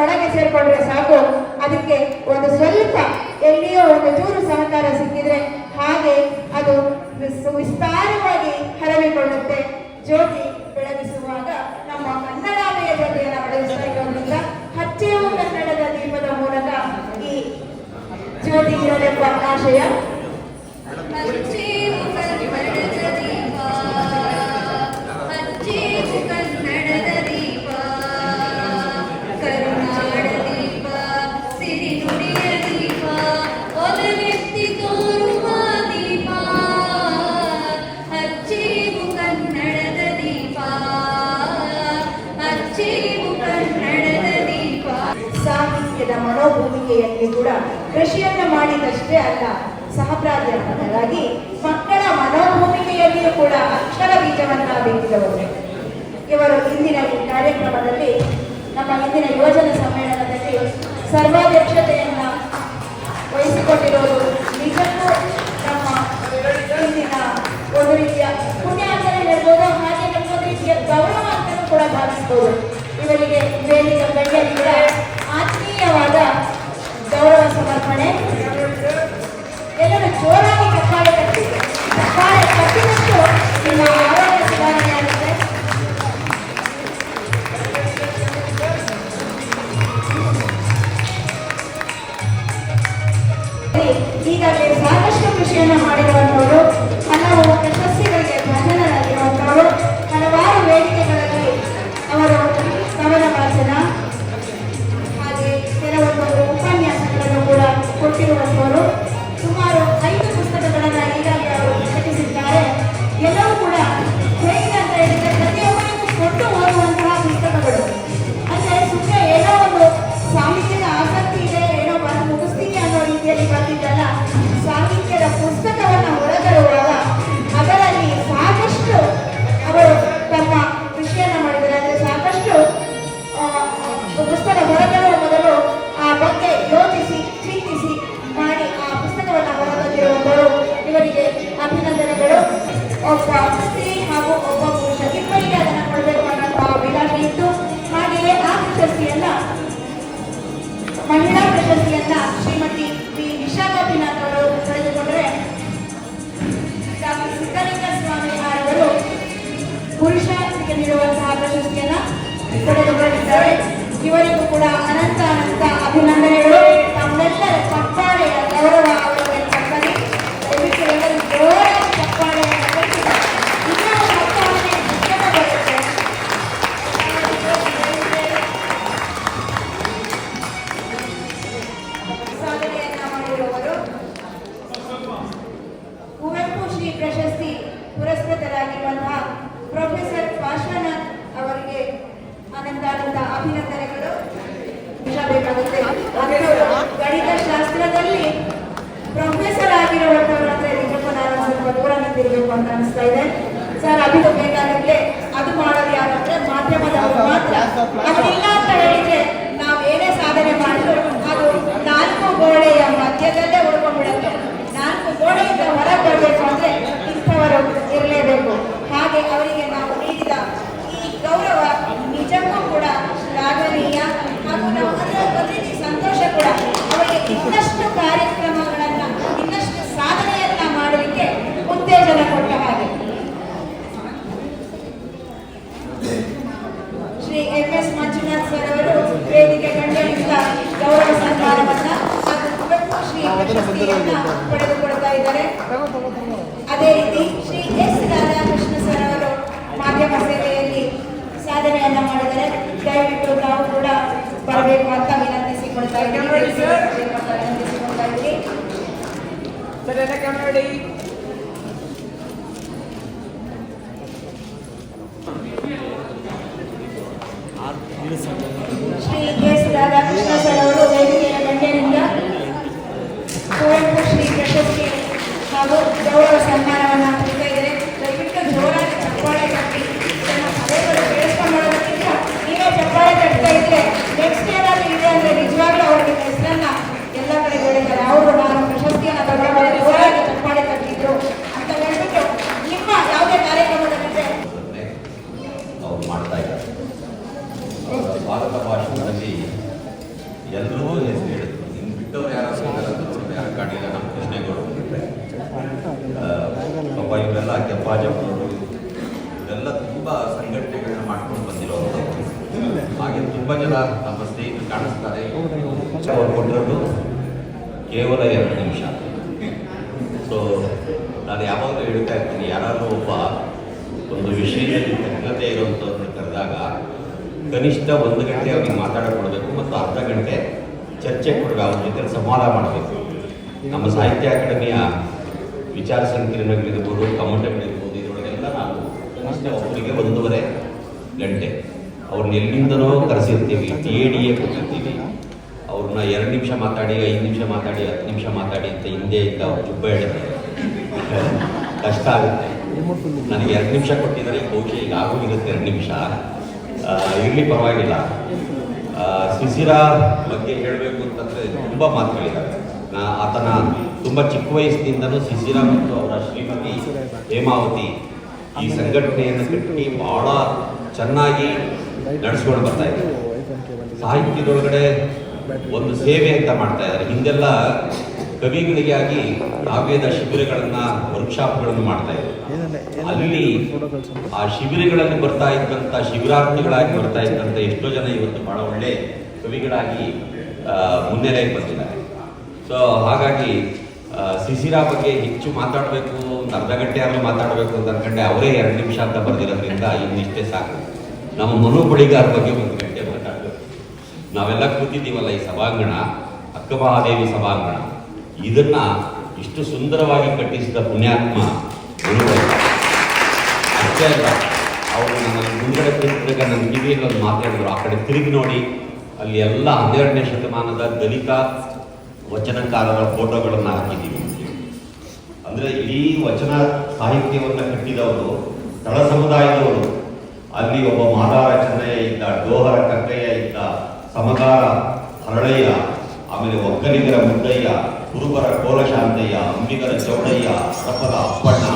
ಒಳಗೆ ಸೇರ್ಕೊಂಡ್ರೆ ಸಾಕು. ಅದಕ್ಕೆ ಒಂದು ಸ್ವಲ್ಪ ಎಲ್ಲಿಯೋ ಒಂದು ಚೂರು ಸಹಕಾರ ಸಿಕ್ಕಿದ್ರೆ ಹಾಗೆ ಅದು ವಿಸ್ತಾರವಾಗಿ ಹರವಿಕೊಳ್ಳುತ್ತೆ ಜ್ಯೋತಿ ಬೆಳಗಿಸುವಾಗ ನಮ್ಮ ಕನ್ನಡಾಲಯ ಜೊತೆಯನ್ನು ಬೆಳಗಿಸ್ತಾ ಇರೋದ್ರಿಂದ ಕನ್ನಡದ ದೀಪದ ಮೂಲಕ ಈ ಜ್ಯೋತಿ ಇರಲೆಂಬ ಆಶಯ ಕೃಷಿಯನ್ನು ಮಾಡಿದಷ್ಟೇ ಅಲ್ಲ, ಸಹಪ್ರಾಧ್ಯಾಪಕರಾಗಿ ಮಕ್ಕಳ ಮನೋಭೂಮಿಕೆಯಲ್ಲಿಯೂ ಕೂಡ ಅಕ್ಷರ ಬೀಜವನ್ನು ಬೇಕಿದವರು ಇವರು ಇಂದಿನ ಕಾರ್ಯಕ್ರಮದಲ್ಲಿ, ನಮ್ಮ ಇಂದಿನ ಯೋಜನಾ ಸಮ್ಮೇಳನದಲ್ಲಿ ಸರ್ವಾಧ್ಯಕ್ಷತೆಯನ್ನು ವಹಿಸಿಕೊಂಡಿರುವುದು ನಿಜಕ್ಕೂ ನಮ್ಮ ಇಂದಿನ ಒಂದು ರೀತಿಯ ಪುಣ್ಯ ಅಂತಲೇ ಹೇಳ್ಬೋದು, ಹಾಗೆ ನಮ್ಮ ರೀತಿಯ ಗೌರವ ಅಂತಲೂ ಕೂಡ ಭಾವಿಸ್ಬೋದು. ಇವರಿಗೆ ವೇದಿಕೆ ಗಣ್ಯರಿಂದ ಚುನಾವಣೆ ಎಲ್ಲರೂ ಜೋರಾಗಿ ಕಪ್ಪಾಳೆ ಕಟ್ಟಿ ಕಪ್ಪಾಳೆ ಕಟ್ಟಿದಷ್ಟು ನಿಮ್ಮ ಆರೋಗ್ಯ ಸುಧಾರಣೆ ಈಗಾಗಲೇ ಸಾಕಷ್ಟು ಕೃಷಿಯನ್ನು ಮಾಡಿರುವಂತವರು ಇವರಿಗೂ ಕೂಡ ಅನಂತ ಅನಂತ ಪಡೆದುಕೊಳ್ತಾ ಇದ್ದಾರೆ. ಅದೇ ರೀತಿ ಶ್ರೀ ಎಸ್ ರಾಧಾಕೃಷ್ಣ ಸರ್ ಅವರು ಮಾಧ್ಯಮ ಸೇವೆಯಲ್ಲಿ ಸಾಧನೆಯನ್ನ ಮಾಡಿದರೆ ದಯವಿಟ್ಟು ನಾವು ಕೂಡ ಬರಬೇಕು ಅಂತ ವಿನಂತಿಸಿಕೊಳ್ತಾ ಇದ್ದೀವಿ. ವಿನಂತಿಸಿಕೊಳ್ತಾ ಇದ್ದೀವಿ. ಸಂಘಟನೆಗಳನ್ನ ಮಾಡ್ಕೊಂಡು ಬಂದಿರೋದು ಹಾಗೆ ತುಂಬ ಜನ ನಮ್ಮ ಸ್ನೇಹಿತರು ಕಾಣಿಸ್ತಾರೆ. ಅವ್ರು ಕೊಟ್ಟಿರೋದು ಕೇವಲ ಎರಡು ನಿಮಿಷ. ಸೊ ನಾನು ಯಾವಾಗಲೂ ಹೇಳ್ತಾ ಇರ್ತೀನಿ, ಯಾರಾದರೂ ಒಬ್ಬ ಒಂದು ವಿಷಯದಲ್ಲಿ ತಜ್ಞತೆ ಇರುವಂಥವ್ರನ್ನ ಕರೆದಾಗ ಕನಿಷ್ಠ ಒಂದು ಗಂಟೆ ಅವ್ರಿಗೆ ಮಾತಾಡಿಕೊಡ್ಬೇಕು ಕೊಡಬೇಕು ಮತ್ತು ಅರ್ಧ ಗಂಟೆ ಚರ್ಚೆ ಕೊಡಬೇಕು, ಅವ್ರ ಜೊತೆ ಸಂವಾದ ಮಾಡಬೇಕು. ನಮ್ಮ ಸಾಹಿತ್ಯ ಅಕಾಡೆಮಿಯ ವಿಚಾರ ಸಂಕಿರಣಗಳಿರ್ಬೋದು, ಕಮಂಡಗಳಿರ್ಬೋದು ಕನಿಷ್ಠ ಒಬ್ಬರಿಗೆ ಒಂದೂವರೆ ಗಂಟೆ. ಅವ್ರನ್ನ ಎಲ್ಲಿಂದನೋ ಕರೆಸಿರ್ತೀವಿ ಟಿ ಎ ಡಿ ಎ ಕೊಟ್ಟಿರ್ತೀವಿ ಅವ್ರನ್ನ ಎರಡು ನಿಮಿಷ ಮಾತಾಡಿ, ಐದು ನಿಮಿಷ ಮಾತಾಡಿ, ಹತ್ತು ನಿಮಿಷ ಮಾತಾಡಿ ಅಂತ ಹಿಂದೆ ಇದ್ದ ಅವ್ರು ಚುಬ್ಬ ಹೇಳಿದ್ರೆ. ಕಷ್ಟ ಆಗುತ್ತೆ. ನನಗೆ ಎರಡು ನಿಮಿಷ ಕೊಟ್ಟಿದ್ದಾರೆ ಬಹುಶಃ ಈಗ ಆಗೋಗಿರುತ್ತೆ ಎರಡು ನಿಮಿಷ. ಇರಲಿ ಪರವಾಗಿಲ್ಲ. ಶಿಶಿರ ಬಗ್ಗೆ ಹೇಳಬೇಕು ಅಂತಂದರೆ ತುಂಬ ಮಾತುಗಳಿದ್ದಾರೆ ಆತನ ತುಂಬ ಚಿಕ್ಕ ವಯಸ್ಸಿನಿಂದಲೂ ಶಿಶಿರ ಮತ್ತು ಅವರ ಶ್ರೀಮತಿ ಹೇಮಾವತಿ ಈ ಸಂಘಟನೆಯನ್ನು ಕಟ್ಟಿ ಬಹಳ ಚೆನ್ನಾಗಿ ನಡೆಸ್ಕೊಂಡು ಬರ್ತಾ ಇದ್ದಾರೆ ಸಾಹಿತ್ಯದೊಳಗಡೆ ಒಂದು ಸೇವೆ ಅಂತ ಮಾಡ್ತಾ ಇದ್ದಾರೆ. ಹಿಂದೆಲ್ಲ ಕವಿಗಳಿಗಾಗಿ ಕಾವ್ಯದ ಶಿಬಿರಗಳನ್ನ ವರ್ಕ್ಶಾಪ್ಗಳನ್ನು ಮಾಡ್ತಾ ಇದ್ದಾರೆ ಅಲ್ಲಿ ಆ ಶಿಬಿರಗಳಲ್ಲಿ ಬರ್ತಾ ಇದ್ದಂಥ ಶಿಬಿರಾರ್ಥಿಗಳಾಗಿ ಬರ್ತಾ ಇದ್ದಂಥ ಎಷ್ಟೋ ಜನ ಇವತ್ತು ಬಹಳ ಒಳ್ಳೆ ಕವಿಗಳಾಗಿ ಮುನ್ನೆಲೆಗೆ ಬಂದಿದ್ದಾರೆ. ಸೊ ಹಾಗಾಗಿ ಸಿಸಿರಾ ಬಗ್ಗೆ ಹೆಚ್ಚು ಮಾತಾಡಬೇಕು ಒಂದು ಅರ್ಧ ಗಂಟೆ ಆದರೂ ಮಾತಾಡಬೇಕು ಅಂತ ಅನ್ಕೊಂಡೆ, ಅವರೇ ಎರಡು ನಿಮಿಷ ಅಂತ ಬರೆದಿರೋದ್ರಿಂದ ಇನ್ನಿಷ್ಟೇ ಸಾಕು. ನಮ್ಮ ಮನು ಬಳಿಗಾರ ಬಗ್ಗೆ ಒಂದು ಗಂಟೆ ಮಾತಾಡಬೇಕು. ನಾವೆಲ್ಲ ಕೂತಿದ್ದೀವಲ್ಲ ಈ ಸಭಾಂಗಣ ಅಕ್ಕಮಹಾದೇವಿ ಸಭಾಂಗಣ. ಇದನ್ನ ಇಷ್ಟು ಸುಂದರವಾಗಿ ಕಟ್ಟಿಸಿದ ಪುಣ್ಯಾತ್ಮ. ಅಷ್ಟೇ ಅವರು ನನ್ನ ಮುಂಗಡೆ ಕುರಿತಾಗ ನನ್ನ ಕಿವಿಯಲ್ಲಿ ಒಂದು ಮಾತಾಡಿದ್ರು ಆ ಕಡೆ ತಿರುಗಿ ನೋಡಿ, ಅಲ್ಲಿ ಎಲ್ಲ ಹನ್ನೆರಡನೇ ಶತಮಾನದ ದಲಿತ ವಚನಕಾರರ ಫೋಟೋಗಳನ್ನು ಹಾಕಿದ್ದೀವಿ. ಅಂದ್ರೆ ಇಡೀ ವಚನ ಸಾಹಿತ್ಯವನ್ನು ಕಟ್ಟಿದವರು ತಳ ಸಮುದಾಯದವರು ಅಲ್ಲಿ ಒಬ್ಬ ಮಾದಾರ ಚೆನ್ನಯ್ಯ ಇದ್ದ ಡೋಹರ ಕಕ್ಕಯ್ಯ ಇದ್ದ, ಸಮಗಾರ ಹರಳಯ್ಯ, ಆಮೇಲೆ ಒಕ್ಕಲಿಗರ ಮುದ್ದಯ್ಯ, ಕುರುಬರ ಕೋಲಶಾಂತಯ್ಯ ಅಂಬಿಗರ ಚೌಡಯ್ಯ, ಹರಪದ ಅಪ್ಪಣ್ಣ,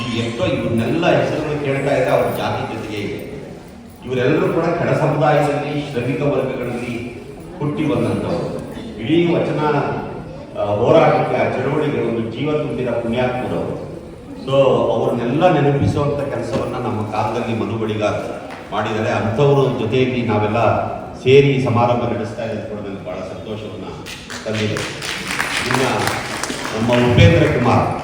ಈ ಎಷ್ಟೋ ಇವನ್ನೆಲ್ಲ ಹೆಸರುಗಳು ಕೇಳ್ತಾ ಇದ್ರೆ ಅವ್ರ ಜಾತಿ ಜೊತೆಗೆ ಇದೆ. ಇವರೆಲ್ಲರೂ ಕೂಡ ಕೆಳ ಸಮುದಾಯದಲ್ಲಿ ಶ್ರಮಿಕ ವರ್ಗಗಳಲ್ಲಿ ಹುಟ್ಟಿ ಬಂದಂಥವ್ರು. ಇಡೀ ವಚನ ಹೋರಾಟಕ್ಕೆ ಆ ಚಳುವಳಿಗೆ ಒಂದು ಜೀವ ತುಂಬಿದ ಪುಣ್ಯಾತ್ಮರವರು ಸೊ ಅವ್ರನ್ನೆಲ್ಲ ನೆನಪಿಸುವಂಥ ಕೆಲಸವನ್ನ ನಮ್ಮ ಕಾಲದಲ್ಲಿ ಮನುಗಳಿಗ ಮಾಡಿದರೆ ಅಂಥವ್ರ ಜೊತೆಯಲ್ಲಿ ನಾವೆಲ್ಲ ಸೇರಿ ಸಮಾರಂಭ ನಡೆಸ್ತಾ ಇರೋದು ಕೂಡ ನನಗೆ ಬಹಳ ಸಂತೋಷವನ್ನ ತಂದಿದೆ. ಇನ್ನು ನಮ್ಮ ಉಪೇಂದ್ರ ಕುಮಾರ್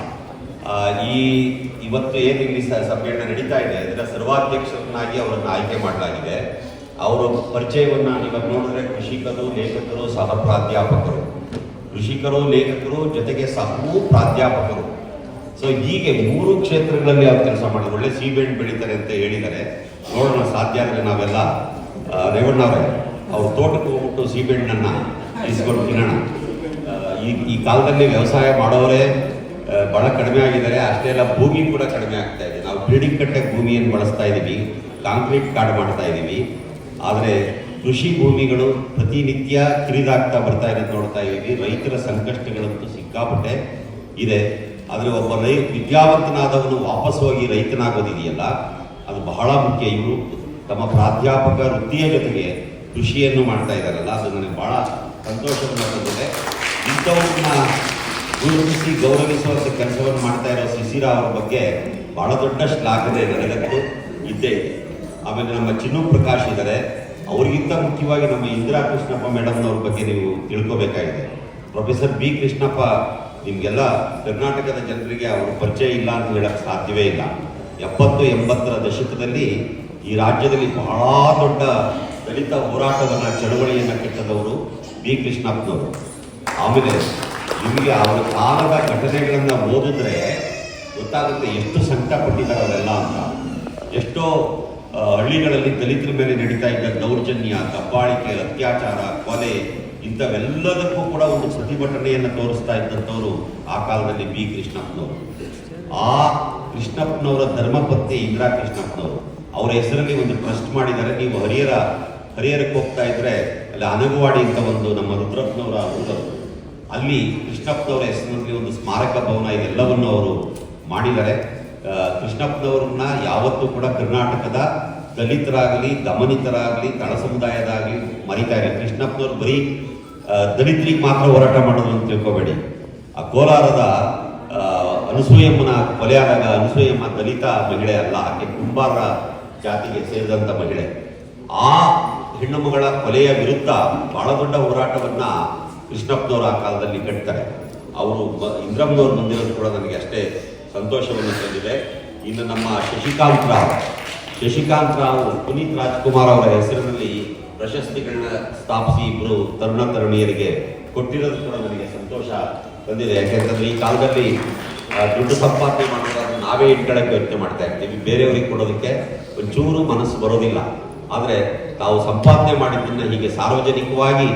ಈ ಇವತ್ತು ಏನು ಇಲ್ಲಿ ಸ- ಸಮ್ಮೇಳನ ನಡೀತಾ ಇದೆ, ಇದರ ಸರ್ವಾಧ್ಯಕ್ಷರನ್ನಾಗಿ ಅವರನ್ನು ಆಯ್ಕೆ ಮಾಡಲಾಗಿದೆ. ಅವರ ಪರಿಚಯವನ್ನು ನೀವು ನೋಡಿದ್ರೆ ಕೃಷಿಕರು ಲೇಖಕರು, ಸಹ ಪ್ರಾಧ್ಯಾಪಕರು. ಕೃಷಿಕರು, ಲೇಖಕರು ಜೊತೆಗೆ ಸಹೂ ಪ್ರಾಧ್ಯಾಪಕರು. ಸೊ ಹೀಗೆ ಮೂರು ಕ್ಷೇತ್ರಗಳಲ್ಲಿ ಅವ್ರು ಕೆಲಸ ಮಾಡಿದ್ರು. ಒಳ್ಳೆ ಸೀಬೆಹಣ್ಣು ಬೆಳೀತಾರೆ ಅಂತ ಹೇಳಿದರೆ ನೋಡೋಣ, ಸಾಧ್ಯ ಆದರೆ ನಾವೆಲ್ಲ ರೇವಣ್ಣವರೇ ಅವ್ರ ತೋಟಕ್ಕೆ ಹೋಗ್ಬಿಟ್ಟು ಸೀಬೆಣ್ಣನ್ನು ಇಸ್ಕೊಂಡು ತಿನ್ನೋಣ. ಈ ಈ ಕಾಲದಲ್ಲಿ ವ್ಯವಸಾಯ ಮಾಡೋರೇ ಭಾಳ ಕಡಿಮೆ ಆಗಿದ್ದಾರೆ. ಅಷ್ಟೇ ಅಲ್ಲ, ಭೂಮಿ ಕೂಡ ಕಡಿಮೆ ಆಗ್ತಾ ಇದೆ. ನಾವು ಬಿಲ್ಡಿಂಗ್ ಕಟ್ಟೆ ಭೂಮಿಯನ್ನು ಬಳಸ್ತಾ ಇದ್ದೀವಿ ಕಾಂಕ್ರೀಟ್ ಕಾರ್ಡ್ ಮಾಡ್ತಾ ಇದ್ದೀವಿ ಆದರೆ ಕೃಷಿ ಭೂಮಿಗಳು ಪ್ರತಿನಿತ್ಯ ಕಿರಿದಾಗ್ತಾ ಬರ್ತಾ ಇರೋದು ನೋಡ್ತಾ ಇದ್ದೀವಿ. ರೈತರ ಸಂಕಷ್ಟಗಳಂತೂ ಸಿಕ್ಕಾಪಟ್ಟೆ ಇದೆ. ಆದರೆ ಒಬ್ಬ ರೈ, ವಿದ್ಯಾವಂತನಾದವನು ವಾಪಸ್ ಹೋಗಿ ರೈತನಾಗೋದಿದೆಯಲ್ಲ, ಅದು ಬಹಳ ಮುಖ್ಯ. ಇವರು ತಮ್ಮ ಪ್ರಾಧ್ಯಾಪಕ ವೃತ್ತಿಯ ಜೊತೆಗೆ ಕೃಷಿಯನ್ನು ಮಾಡ್ತಾ ಇದ್ದಾರಲ್ಲ, ಅದು ನನಗೆ ಬಹಳ ಸಂತೋಷವನ್ನು ತಂದಿದೆ. ಇಂಥವ್ರನ್ನ ಗುರುತಿಸಿ ಗೌರವಿಸುವಂಥ ಕೆಲಸವನ್ನು ಮಾಡ್ತಾ ಇರೋ ಶಿಶಿರ ಅವರ ಬಗ್ಗೆ ಬಹಳ ದೊಡ್ಡ ಶ್ಲಾಘನೆ ನನಗಂತೂ ಇದ್ದೇ ಇದೆ. ಆಮೇಲೆ ನಮ್ಮ ಚಿನ್ನು ಪ್ರಕಾಶ್ ಇದ್ದಾರೆ. ಅವರಿಗಿಂತ ಮುಖ್ಯವಾಗಿ ನಮ್ಮ ಇಂದಿರಾ ಕೃಷ್ಣಪ್ಪ ಮೇಡಮ್ನವ್ರ ಬಗ್ಗೆ ನೀವು ತಿಳ್ಕೋಬೇಕಾಗಿದೆ. ಪ್ರೊಫೆಸರ್ ಬಿ ಕೃಷ್ಣಪ್ಪ, ನಿಮಗೆಲ್ಲ ಕರ್ನಾಟಕದ ಜನರಿಗೆ ಅವರು ಪರಿಚಯ ಇಲ್ಲ ಅಂತ ಹೇಳಕ್ಕೆ ಸಾಧ್ಯವೇ ಇಲ್ಲ. ಎಪ್ಪತ್ತು ಎಂಬತ್ತರ ದಶಕದಲ್ಲಿ ಈ ರಾಜ್ಯದಲ್ಲಿ ಬಹಳ ದೊಡ್ಡ ದಲಿತ ಹೋರಾಟವನ್ನು, ಚಳವಳಿಯನ್ನು ಕೆಟ್ಟದವರು ಬಿ ಕೃಷ್ಣಪ್ಪನವರು. ಆಮೇಲೆ ನಿಮಗೆ ಅವರ ಕಾಲದ ಘಟನೆಗಳನ್ನು ಓದಿದ್ರೆ ಗೊತ್ತಾಗುತ್ತೆ ಎಷ್ಟು ಸಂಕಟ ಪಟ್ಟಿದ್ದಾರೆ ಅವರೆಲ್ಲ ಅಂತ. ಎಷ್ಟೋ ಹಳ್ಳಿಗಳಲ್ಲಿ ದಲಿತರ ಮೇಲೆ ನಡೀತಾ ಇದ್ದ ದೌರ್ಜನ್ಯ, ದಬ್ಬಾಳಿಕೆ, ಅತ್ಯಾಚಾರ, ಕೊಲೆ ಇಂಥವೆಲ್ಲದಕ್ಕೂ ಕೂಡ ಒಂದು ಪ್ರತಿಭಟನೆಯನ್ನು ತೋರಿಸ್ತಾ ಇದ್ದಂಥವರು ಆ ಕಾಲದಲ್ಲಿ ಬಿ. ಕೃಷ್ಣಪ್ಪನವರು. ಆ ಕೃಷ್ಣಪ್ಪನವರ ಧರ್ಮಪತ್ನಿ ಇಂದಿರಾ ಕೃಷ್ಣಪ್ಪನವರು. ಅವರ ಹೆಸರಲ್ಲಿ ಒಂದು ಟ್ರಸ್ಟ್ ಮಾಡಿದ್ದಾರೆ. ನೀವು ಹರಿಹರ, ಹರಿಹರಕ್ಕೆ ಹೋಗ್ತಾ ಇದ್ರೆ ಅಲ್ಲಿ ಅನಗುವಾಡಿ ಅಂತ ಒಂದು ನಮ್ಮ ರುದ್ರಪ್ಪನವರ ಊರವರು ಅಲ್ಲಿ ಕೃಷ್ಣಪ್ಪನವರ ಹೆಸರಿನಲ್ಲಿ ಒಂದು ಸ್ಮಾರಕ ಭವನ ಇದೆಲ್ಲವನ್ನು ಅವರು ಮಾಡಿದ್ದಾರೆ. ಕೃಷ್ಣಪ್ಪನವ್ರನ್ನ ಯಾವತ್ತೂ ಕೂಡ ಕರ್ನಾಟಕದ ದಲಿತರಾಗಲಿ, ದಮನಿತರಾಗಲಿ, ತಳ ಸಮುದಾಯದಾಗಲಿ ಮರಿತಾ ಇಲ್ಲ ಕೃಷ್ಣಪ್ಪನವ್ರು ಬರೀ ದಲಿತರಿಗೆ ಮಾತ್ರ ಹೋರಾಟ ಮಾಡೋದು ಅಂತ ತಿಳ್ಕೊಬೇಡಿ. ಆ ಕೋಲಾರದ ಅನಸೂಯಮ್ಮನ, ಕೊಲೆಯಾದಾಗ ಅನಸೂಯಮ್ಮ ದಲಿತ ಮಹಿಳೆ ಅಲ್ಲ, ಆಕೆ ಕುಂಬಾರ ಜಾತಿಗೆ ಸೇರಿದಂಥ ಮಹಿಳೆ. ಆ ಹೆಣ್ಣು ಮಗಳ ಕೊಲೆಯ ವಿರುದ್ಧ ಬಹಳ ದೊಡ್ಡ ಹೋರಾಟವನ್ನು ಕೃಷ್ಣಪ್ಪನವರು ಆ ಕಾಲದಲ್ಲಿ ಕಟ್ತಾರೆ. ಅವರು ಇಂದ್ರಮ್ಮನವ್ರು ಬಂದಿರೋದು ಕೂಡ ನನಗೆ ಅಷ್ಟೇ ಸಂತೋಷವನ್ನು ತಂದಿದೆ. ಇನ್ನು ನಮ್ಮ ಶಶಿಕಾಂತ್ ರಾವ್. ಶಶಿಕಾಂತ್ ರಾವ್, ಪುನೀತ್ ರಾಜ್ಕುಮಾರ್ ಅವರ ಹೆಸರಿನಲ್ಲಿ ಪ್ರಶಸ್ತಿಗಳನ್ನ ಸ್ಥಾಪಿಸಿ ಇಬ್ಬರು ತರುಣ ತರುಣಿಯರಿಗೆ ಕೊಟ್ಟಿರೋದು ಕೂಡ ನನಗೆ ಸಂತೋಷ ಬಂದಿದೆ. ಯಾಕೆಂತಂದ್ರೆ ಈ ಕಾಲದಲ್ಲಿ ದುಡ್ಡು ಸಂಪಾದನೆ ಮಾಡೋದನ್ನು ನಾವೇ ಇಟ್ಕೊಳ್ಳೋಕೆ ಯೋಚನೆ ಮಾಡ್ತಾ ಇರ್ತೀವಿ. ಬೇರೆಯವ್ರಿಗೆ ಕೊಡೋದಕ್ಕೆ ಒಂಚೂರು ಮನಸ್ಸು ಬರೋದಿಲ್ಲ. ಆದರೆ ತಾವು ಸಂಪಾದನೆ ಮಾಡಿದ್ದನ್ನು ಹೀಗೆ ಸಾರ್ವಜನಿಕವಾಗಿ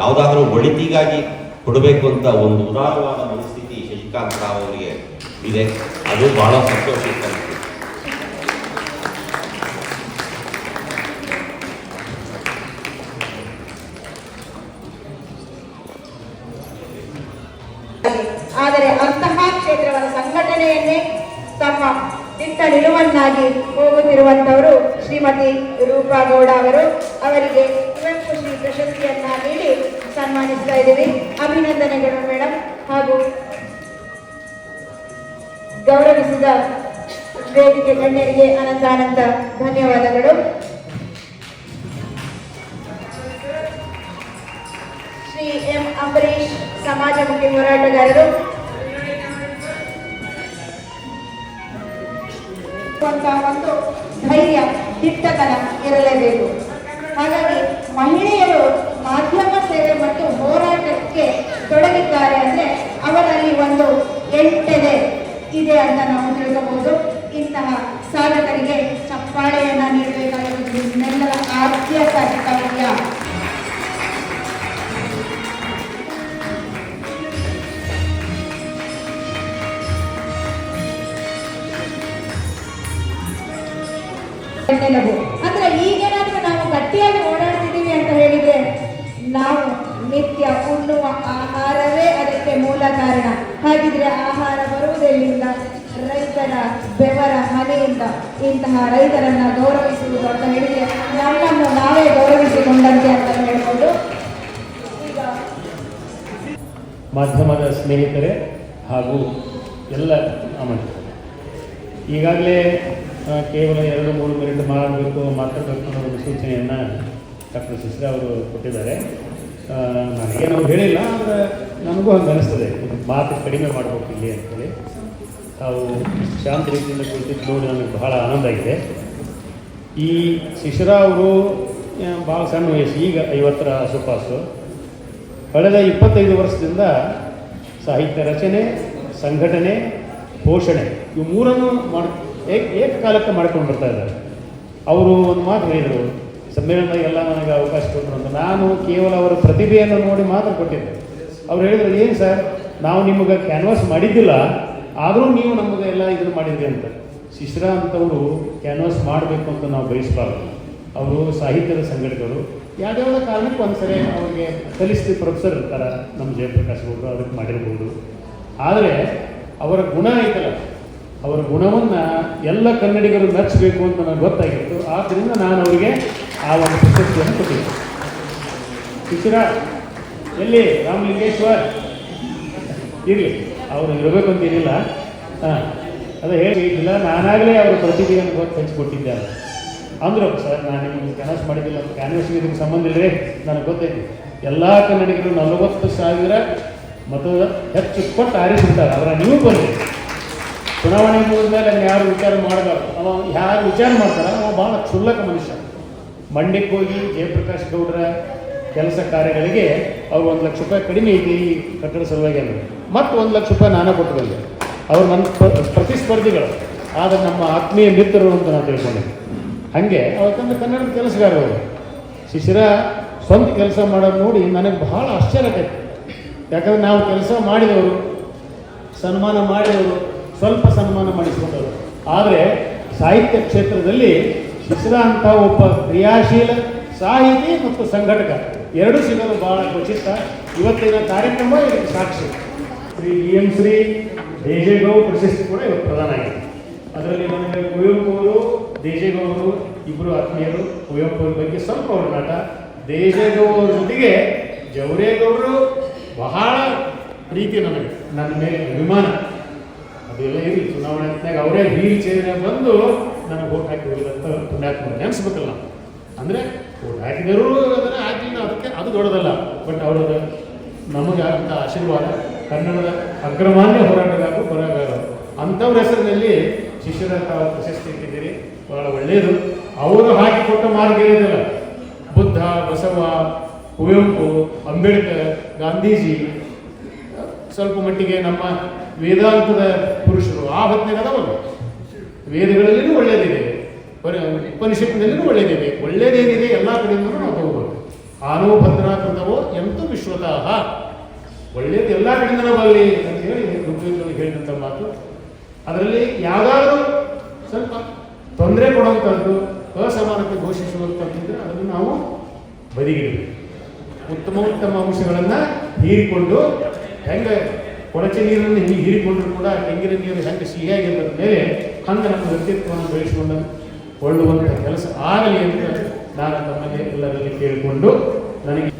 ಯಾವುದಾದ್ರೂ ಒಳಿತಿಗಾಗಿ ಕೊಡಬೇಕು ಅಂತ ಒಂದು ಉದಾರವಾದ ಮನಸ್ಥಿತಿ ಶಶಿಕಾಂತ್ ರಾವ್ ಅವರಿಗೆ ಇದೆ. ಅದು ಬಹಳ ಸಂತೋಷ ಆದರೆ ಅಂತಹ ಕ್ಷೇತ್ರಗಳ ಸಂಘಟನೆಯನ್ನೇ ತಮ್ಮ ದಿಟ್ಟ ನಿಲುವನ್ನಾಗಿ ಹೋಗುತ್ತಿರುವಂತವರು ಶ್ರೀಮತಿ ರೂಪಾ ಗೌಡ ಅವರು. ಅವರಿಗೆ ಕುವೆಂಪು ಶ್ರೀ ಪ್ರಶಸ್ತಿಯನ್ನ ನೀಡಿ ಸನ್ಮಾನಿಸ್ತಾ ಇದ್ದೀವಿ. ಅಭಿನಂದನೆಗಳು ಮೇಡಮ್ ಹಾಗೂ ಗೌರವಿಸಿದ ವೇದಿಕೆ ಗಣ್ಯರಿಗೆ ಅನಂತಾನಂತ ಅನಂತ ಧನ್ಯವಾದಗಳು. ಶ್ರೀ ಎಂ ಅಂಬರೀಶ್ ಸಮಾಜಮುಖಿ ಹೋರಾಟಗಾರರು. ಒಂದು ಧೈರ್ಯ, ದಿಟ್ಟತನ ಇರಲೇಬೇಕು. ಹಾಗಾಗಿ ಮಹಿಳೆಯರು ಮಾಧ್ಯಮ ಸೇವೆ ಮತ್ತು ಹೋರಾಟಕ್ಕೆ ತೊಡಗಿದ್ದಾರೆ ಅಂದರೆ ಅವರಲ್ಲಿ ಒಂದು ಎಂಟೆದೆ ಇದೆ ಅಂತ ನಾವು ತಿಳ್ಕೋಬಹುದು ಇಂತಹ ಸಾಧಕರಿಗೆ ಚಪ್ಪಾಳೆಯನ್ನ ನೀಡಬೇಕಾಗಿರುವುದು ನಿಮ್ಮೆಲ್ಲರ ಆದ್ಯ ನೆನಪು ಅಂದ್ರೆ ಈಗೇನಾದ್ರೂ ನಾವು ಗಟ್ಟಿಯಾಗಿ ಓಡಾಡ್ತಿದ್ದೀವಿ ಅಂತ ಹೇಳಿದ್ರೆ ನಾವು ನಿತ್ಯ ಉಣ್ಣುವ ಆಹಾರವೇ ಅದಕ್ಕೆ ಮೂಲ ಕಾರಣ. ಹಾಗಿದ್ರೆ ಆಹಾರ ಬರುವುದೆಲ್ಲಿಂದ? ರೈತರ ಬೆವರ ಮನೆಯಿಂದ. ಇಂತಹ ರೈತರನ್ನ ಗೌರವಿಸುವುದು ಅಂತ ಹೇಳಿದ್ರೆ ನಮ್ಮನ್ನು ನಾವೇ ಗೌರವಿಸಿಕೊಂಡಂತೆ ಅಂತ ಹೇಳ್ಬೋದು. ಮಾಧ್ಯಮದ ಸ್ನೇಹಿತರೆ ಹಾಗೂ ಎಲ್ಲ ಈಗಾಗಲೇ ಕೇವಲ ಎರಡು ಮೂರು ಮಿನಿಟ್ ಮಾಡಬೇಕು ಮಾತಾಡಬೇಕು ಅನ್ನೋ ಒಂದು ಸೂಚನೆಯನ್ನು ಡಾಕ್ಟರ್ ಸಿಸ್ರಾ ಅವರು ಕೊಟ್ಟಿದ್ದಾರೆ ನನಗೇನು ಹೇಳಿಲ್ಲ, ಆದರೆ ನನಗೂ ಹಂಗೆ ಅನಿಸ್ತದೆ. ಮಾತು ಕಡಿಮೆ ಮಾಡಬೇಕು ಇಲ್ಲಿ ಅಂತೇಳಿ. ತಾವು ಶಾಂತ ರೀತಿಯಿಂದ ಕುಳಿತಿದ್ದು ನೋಡಿ ನನಗೆ ಬಹಳ ಆನಂದ ಆಗಿದೆ. ಈ ಶಿಶಿರ ಅವರು ಭಾಳ ಸಣ್ಣ ವಯಸ್ಸು, ಈಗ ಐವತ್ತರ ಆಸುಪಾಸು. ಕಳೆದ ಇಪ್ಪತ್ತೈದು ವರ್ಷದಿಂದ ಸಾಹಿತ್ಯ ರಚನೆ, ಸಂಘಟನೆ, ಪೋಷಣೆ, ಇವು ಮೂರನ್ನು ಮಾಡಿ, ಏಕ, ಏಕಕಾಲಕ್ಕೆ ಮಾಡ್ಕೊಂಡು ಬರ್ತಾ ಇದ್ದಾರೆ. ಅವರು ಒಂದು ಮಾತು ಹೇಳಿದರು. ಸಮ್ಮೇಳನದಾಗೆಲ್ಲ ನನಗೆ ಅವಕಾಶ ಕೊಟ್ಟರು ಅಂತ. ನಾನು ಕೇವಲ ಅವರ ಪ್ರತಿಭೆಯನ್ನು ನೋಡಿ ಮಾತ್ರ ಕೊಟ್ಟಿದ್ದೆ. ಅವ್ರು ಹೇಳಿದ್ರು, ಏನು ಸರ್? ನಾವು ನಿಮಗೆ ಕ್ಯಾನ್ವಾಸ್ ಮಾಡಿದ್ದಿಲ್ಲ, ಆದರೂ ನೀವು ನಮಗೆ ಎಲ್ಲ ಇದನ್ನು ಮಾಡಿದ್ರಿ ಅಂತ. ಶಿಶ್ರಾ ಅಂತವರು ಕ್ಯಾನ್ವಾಸ್ ಮಾಡಬೇಕು ಅಂತ ನಾವು ಬಯಸಬಾರ್ದು. ಅವರು ಸಾಹಿತ್ಯದ ಸಂಘಟಕರು ಯಾವ್ಯಾವುದೋ ಕಾರಣಕ್ಕೆ ಒಂದ್ಸರಿ ಅವ್ರಿಗೆ ಕಲಿಸ್ತಿ ಪ್ರೊಫೆಸರ್ ಇರ್ತಾರೆ ನಮ್ಮ ಜಯಪ್ರಕಾಶ್ ಗೌಡರು ಅದಕ್ಕೆ ಮಾಡಿರ್ಬೋದು. ಆದರೆ, ಅವರ ಗುಣ ಐತಲ್ಲ, ಅವರ ಗುಣವನ್ನು ಎಲ್ಲ ಕನ್ನಡಿಗರು ಮೆಚ್ಚಬೇಕು ಅಂತ ನನಗೆ ಗೊತ್ತಾಗಿತ್ತು. ಆದ್ದರಿಂದ ನಾನು ಅವರಿಗೆ ಆ ಒಂದು ಪ್ರಶಸ್ತಿಯನ್ನು ಕೊಟ್ಟಿದ್ದೆ. ಶಿಶಿರಾ ಎಲ್ಲಿ? ರಾಮಲಿಂಗೇಶ್ವರ್. ಇರಲಿ, ಅವರು ಇರಬೇಕು ಅಂತ ಇರಲಿಲ್ಲ ಹಾಂ ಹೇಳಿ, ಇಲ್ಲ, ನಾನಾಗಲೇ ಅವರು ಪ್ರತಿಭೆಯನ್ನು ಗೊತ್ತು ಹಂಚಿಕೊಟ್ಟಿದ್ದೆ ಅಂತ ಅಂದ್ರು ಸರ್, ನಾನು ನಿಮಗೆ ಕನಸು ಮಾಡಿದ್ದಿಲ್ಲ ಅಂತ ಇದಕ್ಕೆ ಸಂಬಂಧ ಇಲ್ಲರಿ ನನಗೆ ಗೊತ್ತೈತಿ ಎಲ್ಲ ಕನ್ನಡಿಗರು ನಲವತ್ತು ಸಾವಿರ ಮತ ಹೆಚ್ಚು ಕೊಟ್ಟು ಆರಿಸಿರ್ತಾರೆ. ಅವರ ನೀವು ಬರ್ರಿ ಚುನಾವಣೆ ಮುಗಿದ್ಮೇಲೆ ಅದನ್ನು ಯಾರು ವಿಚಾರ ಮಾಡಬಾರ್ದು. ಅವ ಯಾರು ವಿಚಾರ ಮಾಡ್ತಾರೆ, ಅವ ಭಾಳ ಕ್ಷುಲ್ಲಕ ಮನುಷ್ಯ. ಮಂಡ್ಯಕ್ಕೆ ಹೋಗಿ ಜಯಪ್ರಕಾಶ್ ಗೌಡರ ಕೆಲಸ ಕಾರ್ಯಗಳಿಗೆ ಅವ್ರು ಒಂದು ಲಕ್ಷ ರೂಪಾಯಿ ಕಡಿಮೆ ಐತಿ ಈ ಕಟ್ಟಡ ಸಲುವಾಗಿ ಅಲ್ಲ ಮತ್ತು ಒಂದು ಲಕ್ಷ ರೂಪಾಯಿ ನಾನೇ ಕೊಟ್ಟು ಬಂದೆ ಅವ್ರು ನನ್ನ ಪ್ರತಿಸ್ಪರ್ಧಿಗಳು. ಆದರೆ ನಮ್ಮ ಆತ್ಮೀಯ ಮಿತ್ರರು ಅಂತ ನಾನು ತಿಳ್ಕೊಂಡೆ. ಹಾಗೆ ಅವತ್ತಂದ್ರೆ ಕನ್ನಡದ ಕೆಲಸಗಾರರು ಶಿಶಿರ ಸ್ವಂತ ಕೆಲಸ ಮಾಡೋದು ನೋಡಿ ನನಗೆ ಬಹಳ ಆಶ್ಚರ್ಯ ಆಕೈತಿ. ಯಾಕಂದ್ರೆ ನಾವು ಕೆಲಸ ಮಾಡಿದವರು, ಸನ್ಮಾನ ಮಾಡಿದವರು, ಸ್ವಲ್ಪ ಸನ್ಮಾನ ಮಾಡಿಸ್ಕೊಂಡವರು. ಆದರೆ ಸಾಹಿತ್ಯ ಕ್ಷೇತ್ರದಲ್ಲಿ ಶಿಶಿರ ಅಂತ ಒಬ್ಬ ಕ್ರಿಯಾಶೀಲ, ಸಾಹಿತಿ ಮತ್ತು ಸಂಘಟಕ. ಎರಡೂ ಸಿಗೋದು ಬಹಳ ಖಚಿತ ಇವತ್ತಿನ ಕಾರ್ಯಕ್ರಮ ಇದಕ್ಕೆ ಸಾಕ್ಷಿ. ಶ್ರೀ ಇ ಎಂ ಶ್ರೀ ದೇಜೇಗೌಡ ಪ್ರಶಸ್ತಿ ಕೂಡ ಇವತ್ತು ಪ್ರದಾನ ಆಗಿದೆ. ಅದರಲ್ಲಿ ನನಗೆ ಕುವೆಂಪು ಅವರು ದೇಜೇಗೌಡರು ಇಬ್ಬರು ಆತ್ಮೀಯರು. ಕುವೆಂಪು ಅವ್ರ ಬಗ್ಗೆ ಸ್ವಲ್ಪ ಒಡನಾಟ ದೇಜೇಗೌ ಅವ್ರ ಜೊತೆಗೆ ಜವರೇಗೌಡರು ಬಹಳ ಪ್ರೀತಿ ನನಗೆ. ನನ್ನ ಮೇಲೆ ಅಭಿಮಾನ. ಅದೆಲ್ಲ ಇರಲಿ. ಚುನಾವಣೆ ಅವರೇ ವೀಲ್ ಚೇರ್ನಾಗ ಬಂದು ನನಗೆ ಓಟ್ ಹಾಕಿ ಅಂತ ಪುಣ್ಯಾತ್ಮ ನೆನೆಸ್ಬೇಕಲ್ಲ. ಅಂದರೆ ಓಟ್ ಹಾಕಿದರೂ ಅಂದರೆ ಹಾಕಲಿಲ್ಲ ಅದಕ್ಕೆ ಅದು ದೊಡ್ಡದಲ್ಲ. ಬಟ್ ಅವರ ನಮಗೆ ಅಂತ ಆಶೀರ್ವಾದ, ಕನ್ನಡದ ಅಗ್ರಮಾನ್ಯ ಹೋರಾಟಗಾರರು ಬರಹಗಾರರು. ಅಂಥವ್ರ ಹೆಸರಿನಲ್ಲಿ ಶಿಷ್ಯರ ತಾವು ಪ್ರಶಸ್ತಿ ಇಟ್ಟಿದ್ದೀರಿ, ಬಹಳ ಒಳ್ಳೆಯದು ಅವರು ಹಾಕಿಕೊಟ್ಟ ಮಾರ್ಗ ಏನಿದೆಲ್ಲ ಬುದ್ಧ, ಬಸವ, ಕುವೆಂಪು, ಅಂಬೇಡ್ಕರ್, ಗಾಂಧೀಜಿ, ಸ್ವಲ್ಪ ಮಟ್ಟಿಗೆ ನಮ್ಮ ವೇದಾಂತದ ಪುರುಷರು. ಆ ಹೊತ್ತಿನಾಗ ಅವರು ವೇದಗಳಲ್ಲಿ ಒಳ್ಳೆಯದಿದೆ ಪರಿ- ಉಪನಿಷತ್ತಿನಲ್ಲಿನೂ ಒಳ್ಳೆಯದಿದೆ ಒಳ್ಳೆಯದೇನಿದೆ ಎಲ್ಲ ಕಡೆಯಿಂದಲೂ ನಾವು ತಗೋಬೋದು ಆನೋ ಭದ್ರಾಕೃತವೋ ಎಂತೂ ವಿಶ್ವತಃ ಒಳ್ಳೆಯದು ಎಲ್ಲ ಕಡೆಯಿಂದಲೂ ಬರಲಿ ಅಂತ ಹೇಳಿ ಋಗ್ವೇದದಲ್ಲಿ ಹೇಳಿದಂಥ ಮಾತು. ಅದರಲ್ಲಿ ಯಾವುದಾದ್ರೂ ಸ್ವಲ್ಪ ತೊಂದರೆ ಕೊಡುವಂಥದ್ದು ಅಸಮಾನತೆ ಘೋಷಿಸುವಂಥದ್ದಿದ್ರೆ ಅದನ್ನು ನಾವು ಬದಿಗಿಡಬೇಕು. ಉತ್ತಮ ಉತ್ತಮ ಅಂಶಗಳನ್ನು ಹೀರಿಕೊಂಡು ಹೆಂಗೆ ಕೊಳಚೆ ನೀರನ್ನು ಹೀರಿಕೊಂಡರೂ ಹೀರಿಕೊಂಡ್ರು ಕೂಡ ತೆಂಗಿನ ನೀರು ಹೆಂಗೆ ಸಿಹಿಯಾಗಿರೋದ್ರ ಮೇಲೆ ಹಂಗೆ ನಮ್ಮ ವ್ಯಕ್ತಿತ್ವವನ್ನು ಬೆಳೆಸಿಕೊಂಡು ಕೊಳ್ಳುವಂಥ ಕೆಲಸ ಆಗಲಿ ಅಂತ ನಾನು ತಮ್ಮಲ್ಲಿ ಎಲ್ಲರಲ್ಲಿ ಕೇಳಿಕೊಂಡು ನನಗೆ